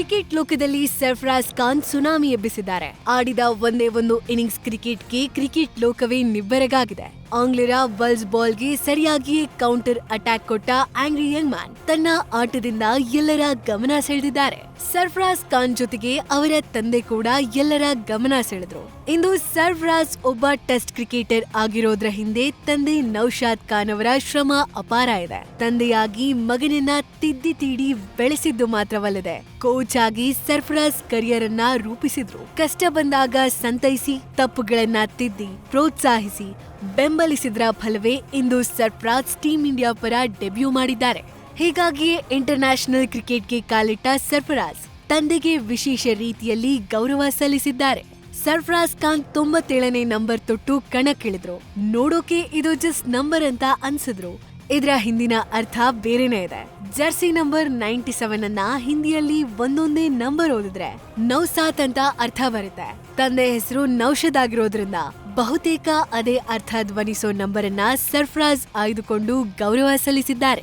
Cricket ಲೋಕದಲ್ಲಿ Sarfaraz Khan tsunami ಎಬ್ಬಿಸಿದ್ದಾರೆ. ಆಡಿದ ಒಂದೇ ಒಂದು ಇನ್ನಿಂಗ್ಸ್ ಕ್ರಿಕೆಟ್ಗೆ ಕ್ರಿಕೆಟ್ ಲೋಕವೇ ನಿಬ್ಬೆರಗಾಗಿದೆ. ಆಂಗ್ಲರ ಬಲ್ಸ್ ಬಾಲ್ಗೆ ಸರಿಯಾಗಿಯೇ ಕೌಂಟರ್ ಅಟ್ಯಾಕ್ ಕೊಟ್ಟ ಆಂಗ್ರಿ ಯಂಗ್ ಮ್ಯಾನ್ ತನ್ನ ಆಟದಿಂದ ಎಲ್ಲರ ಗಮನ ಸೆಳೆದಿದ್ದಾರೆ. ಸರ್ಫರಾಜ್ ಖಾನ್ ಜೊತೆಗೆ ಅವರ ತಂದೆ ಕೂಡ ಎಲ್ಲರ ಗಮನ ಸೆಳೆದ್ರು. ಇಂದು ಸರ್ಫರಾಜ್ ಒಬ್ಬ ಟೆಸ್ಟ್ ಕ್ರಿಕೆಟರ್ ಆಗಿರೋದ್ರ ಹಿಂದೆ ತಂದೆ ನೌಶಾದ್ ಖಾನ್ ಅವರ ಶ್ರಮ ಅಪಾರ ಇದೆ. ತಂದೆಯಾಗಿ ಮಗನನ್ನ ತಿದ್ದಿ ತೀಡಿ ಬೆಳೆಸಿದ್ದು ಮಾತ್ರವಲ್ಲದೆ ಕೋಚ್ ಆಗಿ ಸರ್ಫರಾಜ್ ಕರಿಯರ್ ಅನ್ನ ರೂಪಿಸಿದ್ರು. ಕಷ್ಟ ಬಂದಾಗ ಸಂತೈಸಿ, ತಪ್ಪುಗಳನ್ನ ತಿದ್ದಿ, ಪ್ರೋತ್ಸಾಹಿಸಿ ಬೆಂಬಲಿಸಿದ್ರ ಫಲವೇ ಇಂದು ಸರ್ಫರಾಜ್ ಟೀಂ ಇಂಡಿಯಾ ಪರ ಡೆಬ್ಯೂ ಮಾಡಿದ್ದಾರೆ. ಹೀಗಾಗಿಯೇ ಇಂಟರ್ನ್ಯಾಷನಲ್ ಕ್ರಿಕೆಟ್ಗೆ ಕಾಲಿಟ್ಟ ಸರ್ಫರಾಜ್ ತಂದೆಗೆ ವಿಶೇಷ ರೀತಿಯಲ್ಲಿ ಗೌರವ ಸಲ್ಲಿಸಿದ್ದಾರೆ. ಸರ್ಫರಾಜ್ ಖಾನ್ ತೊಂಬತ್ತೇಳನೇ ನಂಬರ್ ತೊಟ್ಟು ಕಣಕ್ಕಿಳಿದ್ರು. ನೋಡೋಕೆ ಇದು ಜಸ್ಟ್ ನಂಬರ್ ಅಂತ ಅನ್ಸಿದ್ರು. ಇದರ ಹಿಂದಿನ ಅರ್ಥ ಬೇರೆನೇ ಇದೆ. ಜರ್ಸಿ ನಂಬರ್ ನೈಂಟಿ ಸೆವೆನ್ ಅನ್ನ ಹಿಂದಿಯಲ್ಲಿ ಒಂದೊಂದೇ ನಂಬರ್ ಓದಿದ್ರೆ ನೌಸಾತ್ ಅಂತ ಅರ್ಥ ಬರುತ್ತೆ. ತಂದೆ ಹೆಸರು ನೌಷದ್ ಆಗಿರೋದ್ರಿಂದ ಬಹುತೇಕ ಅದೇ ಅರ್ಥ ಧ್ವನಿಸೋ ನಂಬರ್ ಅನ್ನ ಸರ್ಫರಾಜ್ ಆಯ್ದುಕೊಂಡು ಗೌರವ ಸಲ್ಲಿಸಿದ್ದಾರೆ.